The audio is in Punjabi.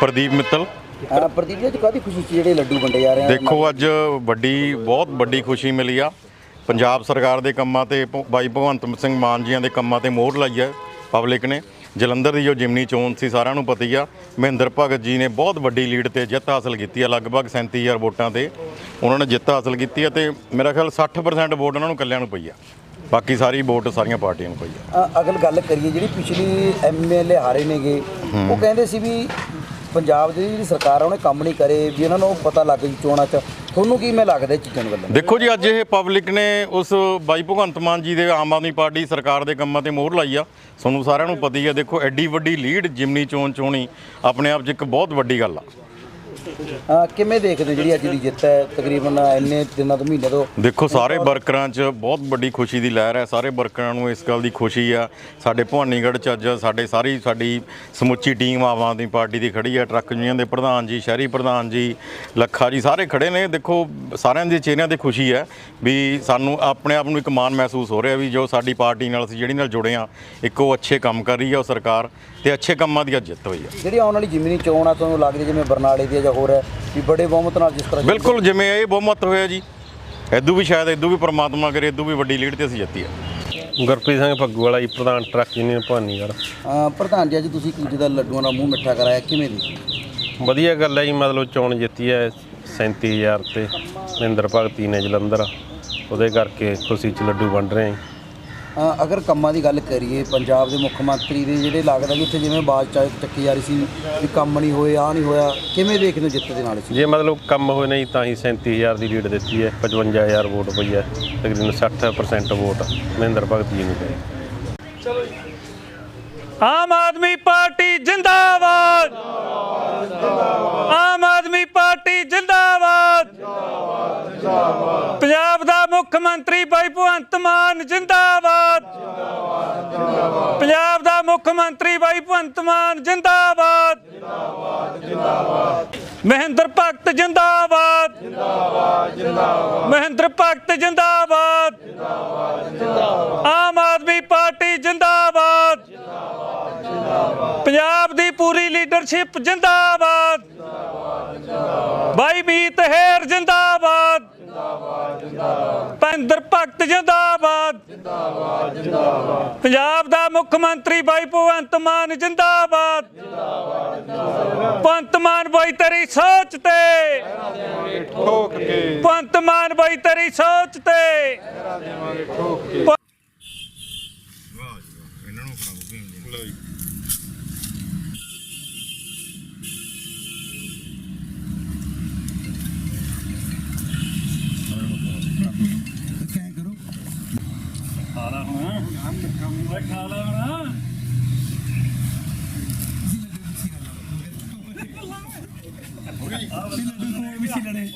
ਪ੍ਰਦੀਪ ਮਿੱਤਲ। ਹਾਂ ਪ੍ਰਦੀਪ ਜੀ ਕਾਹਦੀ ਖੁਸ਼ੀ ਚ ਜਿਹੜੇ ਲੱਡੂ ਵੰਡੇ ਜਾ ਰਹੇ ਆ? ਦੇਖੋ ਅੱਜ ਵੱਡੀ ਬਹੁਤ ਵੱਡੀ ਖੁਸ਼ੀ ਮਿਲੀ ਆ। ਪੰਜਾਬ ਸਰਕਾਰ ਦੇ ਕੰਮਾਂ ਤੇ ਭ- ਬਾਈ ਭਗਵੰਤ ਸਿੰਘ ਮਾਨ ਜੀਆਂ ਦੇ ਕੰਮਾਂ ਤੇ ਮੋਹਰ ਲਾਈ ਹੈ ਪਬਲਿਕ ਨੇ। ਜਲੰਧਰ ਦੀ ਜੋ ਜਿਮਨੀ ਚੋਣ ਸੀ ਸਾਰਿਆਂ ਨੂੰ ਪਤਾ ਹੀ ਆ ਮਹਿੰਦਰ ਭਗਤ ਜੀ ਨੇ ਬਹੁਤ ਵੱਡੀ ਲੀਡ ਤੇ ਜਿੱਤ ਹਾਸਲ ਕੀਤੀ ਆ ਲਗਭਗ 37000 ਵੋਟਾਂ ਤੇ। ਉਹਨਾਂ ਨੇ ਜਿੱਤ ਹਾਸਲ ਕੀਤੀ ਆ ਤੇ ਮੇਰਾ ਖਿਆਲ 60% ਵੋਟ ਉਹਨਾਂ ਨੂੰ ਇਕੱਲਿਆਂ ਨੂੰ ਪਈ ਆ। ਬਾਕੀ ਸਾਰੀ ਵੋਟ ਸਾਰੀਆਂ ਪਾਰਟੀਆਂ ਨੂੰ ਪਈ ਆ। ਅ, ਅਗਰ ਗੱਲ ਕਰੀਏ ਜਿਹੜੀ ਪਿਛਲੀ ਐਮਐਲਏ ਹਾਰੇ ਨੇਗੇ ਉਹ ਕਹਿੰਦੇ ਸੀ ਵੀ ਪੰਜਾਬ ਦੀ ਜਿਹੜੀ ਸਰਕਾਰ ਆ ਉਹਨੇ ਕੰਮ ਨਹੀਂ ਕਰੇ ਵੀ ਇਹਨਾਂ ਨੂੰ ਪਤਾ ਲੱਗ ਜੀ ਚੋਣਾਂ 'ਚ। ਤੁਹਾਨੂੰ ਕੀ ਮੈਂ ਲੱਗਦਾ ਇਹ ਚੀਜ਼ਾਂ ਨੂੰ ਗੱਲਾਂ? ਦੇਖੋ ਜੀ ਅੱਜ ਇਹ ਪਬਲਿਕ ਨੇ ਉਸ ਬਾਈ ਭਗਵੰਤ ਮਾਨ ਜੀ ਦੇ ਆਮ ਆਦਮੀ ਪਾਰਟੀ ਸਰਕਾਰ ਦੇ ਕੰਮਾਂ ਤੇ ਮੋਹਰ ਲਾਈ ਆ। ਤੁਹਾਨੂੰ ਸਾਰਿਆਂ ਨੂੰ ਪਤਾ ਹੀ ਆ ਦੇਖੋ ਐਡੀ ਵੱਡੀ ਲੀਡ ਜਿਮਨੀ ਚੋਣ ਚੋਣੀ ਆਪਣੇ ਆਪ 'ਚ ਇੱਕ ਬਹੁਤ ਵੱਡੀ ਗੱਲ ਆ। ਅ, ਕਿਵੇਂ ਦੇਖਦੇ ਹੋ ਜਿਹੜੀ ਅੱਜ ਦੀ ਜਿੱਤ ਹੈ? ਤਕਰੀਬਨ ਇੰਨੇ ਦਿਨਾਂ ਤੋਂ ਮਹੀਨੇ ਤੋਂ। ਦੇਖੋ ਸਾਰੇ ਵਰਕਰਾਂ 'ਚ ਬਹੁਤ ਵੱਡੀ ਖੁਸ਼ੀ ਦੀ ਲਹਿਰ ਹੈ। ਸਾਰੇ ਵਰਕਰਾਂ ਨੂੰ ਇਸ ਗੱਲ ਦੀ ਖੁਸ਼ੀ ਆ। ਸਾਡੇ ਭਵਾਨੀਗੜ੍ਹ 'ਚ ਅੱਜ ਸਾਡੇ ਸਾਰੀ ਸਾਡੀ ਸਮੁੱਚੀ ਟੀਮ ਆਮ ਆਦਮੀ ਪਾਰਟੀ ਦੀ ਖੜੀ ਹੈ। ਟਰੱਕ ਯੂਨੀਅਨ ਦੇ ਪ੍ਰਧਾਨ ਜੀ ਸ਼ਹਿਰੀ ਪ੍ਰਧਾਨ ਜੀ ਲੱਖਾ ਜੀ ਸਾਰੇ ਖੜੇ ਨੇ। ਦੇਖੋ ਸਾਰਿਆਂ ਦੇ ਚਿਹਰਿਆਂ ਤੇ ਖੁਸ਼ੀ ਹੈ ਵੀ ਸਾਨੂੰ ਆਪਣੇ ਆਪ ਨੂੰ ਇੱਕ ਮਾਣ ਮਹਿਸੂਸ ਹੋ ਰਿਹਾ ਵੀ ਜੋ ਸਾਡੀ ਪਾਰਟੀ ਨਾਲ ਅਸੀਂ ਜਿਹੜੀ ਨਾਲ ਜੁੜੇ ਆ ਇੱਕ ਉਹ ਅੱਛੇ ਕੰਮ ਕਰ ਰਹੀ ਹੈ ਉਹ ਸਰਕਾਰ ਤੇ ਅੱਛੇ ਕੰਮਾਂ ਦੀ ਅੱਜ ਜਿੱਤ ਹੋਈ ਹੈ। ਜਿਹੜੀ ਆਉਣ ਵਾਲੀ ਜ਼ਮੀਨੀ ਚੋਣ ਆ ਤੁਹਾਨੂੰ ਲੱਗਦੀ ਜਿਵੇਂ ਬਰਨਾਲੇ ਦੀ ਜਾਂ ਹੈ ਵੀ ਬੜੇ ਬਹੁਮਤ ਨਾਲ ਜਿਸ ਤਰ੍ਹਾਂ ਬਿਲਕੁਲ ਜਿਵੇਂ ਇਹ ਬਹੁਮਤ ਹੋਇਆ ਜੀ ਇਦੋਂ ਵੀ ਸ਼ਾਇਦ ਇਦੋਂ ਵੀ ਪ੍ਰਮਾਤਮਾ ਕਰੇ ਇਦੋਂ ਵੀ ਵੱਡੀ ਲੀਡ ਤੇ ਅਸੀਂ ਜਿੱਤੀ ਹੈ ਗੁਰਪ੍ਰੀਤ ਸਿੰਘ ਭੱਗੂ ਵਾਲਾ ਜੀ ਪ੍ਰਧਾਨ ਟਰੱਕ ਯੂਨੀਅਨ ਭਵਾਨੀਗੜ੍ਹ। ਪ੍ਰਧਾਨ ਜੀ ਅੱਜ ਤੁਸੀਂ ਇੱਕ ਦੂਜੇ ਦਾ ਲੱਡੂਆਂ ਦਾ ਮੂੰਹ ਮਿੱਠਾ ਕਰਾਇਆ ਕਿਵੇਂ ਦੀ? ਵਧੀਆ ਗੱਲ ਹੈ ਜੀ ਮਤਲਬ ਚੋਣ ਜਿੱਤੀ ਹੈ 37000 ਤੇ ਮਹਿੰਦਰ ਭਗਤੀ ਨੇ ਜਲੰਧਰ। ਉਹਦੇ ਕਰਕੇ ਖੁਸ਼ੀ ਚ ਲੱਡੂ ਵੰਡ ਰਹੇ ਹਾਂ ਜੀ। ਅ, ਅਗਰ ਕੰਮਾਂ ਦੀ ਗੱਲ ਕਰੀਏ ਪੰਜਾਬ ਦੇ ਮੁੱਖ ਮੰਤਰੀ ਦੇ ਜਿਹੜੇ ਲੱਗਦਾ ਵੀ ਇੱਥੇ ਜਿਵੇਂ ਬਾਜ ਚਾ- ਚੱਕੀ ਜਾ ਰਹੀ ਸੀ ਵੀ ਕੰਮ ਨਹੀਂ ਹੋਏ ਆ ਨਹੀਂ ਹੋਇਆ ਕਿਵੇਂ ਦੇਖਦੇ ਹੋ ਜਿੱਤ ਦੇ ਨਾਲ ਸੀ ਜੇ ਮਤਲਬ ਕੰਮ ਹੋਏ ਨਹੀਂ ਤਾਂ ਹੀ 37000 ਦੀ ਲੀਡ ਦਿੱਤੀ ਹੈ 55000 ਵੋਟ ਪਈ ਹੈ ਤਕਰੀਬਨ 60% ਵੋਟ ਮਹਿੰਦਰ ਭਗਤ ਜੀ ਨੂੰ ਪਈ। ਆਮ ਆਦਮੀ ਪਾਰਟੀ ਜਿੰਦਾਬਾਦ। ਆਮ ਆਦਮੀ ਪਾਰਟੀ ਜਿੰਦਾਬਾਦ। ਪੰਜਾਬ ਦਾ ਮੁੱਖ ਮੰਤਰੀ ਭਗਵੰਤ ਮਾਨ ਜਿੰਦਾਬਾਦ। ਪੰਜਾਬ ਦਾ ਮੁੱਖ ਮੰਤਰੀ ਬਾਈ ਭਗਵੰਤ ਮਾਨ ਜਿੰਦਾਬਾਦ। ਮਹਿੰਦਰ ਭਗਤ ਜਿੰਦਾਬਾਦ। ਮਹਿੰਦਰ ਭਗਤ ਜਿੰਦਾਬਾਦ। ਆਮ ਆਦਮੀ ਪਾਰਟੀ ਜਿੰਦਾਬਾਦ। ਪੰਜਾਬ ਦੀ ਪੂਰੀ ਲੀਡਰਸ਼ਿਪ ਜਿੰਦਾਬਾਦ। ਬਾਈ ਮੀਤ ਹੈਰ ਜਿੰਦਾਬਾਦ। ਜਿੰਦਾਬਾਦ। ਭਗਤ ਜਿੰਦਾਬਾਦ। ਜਿੰਦਾਬਾਦ ਜਿੰਦਾਬਾਦ। ਪੰਜਾਬ ਦਾ ਮੁੱਖ ਮੰਤਰੀ ਬਾਈ ਭਗਵੰਤ ਮਾਨ ਜਿੰਦਾਬਾਦ। ਜਿੰਦਾਬਾਦ। ਭਗਵੰਤ ਮਾਨ ਬਾਈ ਤੇਰੀ ਸੋਚ ਤੇ। ਠੋਕ ਕੇ। ਭਗਵੰਤ ਮਾਨ ਬਾਈ ਤੇਰੀ ਸੋਚ ਤੇ। ਠੋਕ ਕੇ। ਓਏ ਖਾ ਲਾ। ਨਾ ਹੋ ਗਈ ਸੀ ਲੱਡੂ ਕੋਲ ਵੀ ਸੀ ਲੜੇ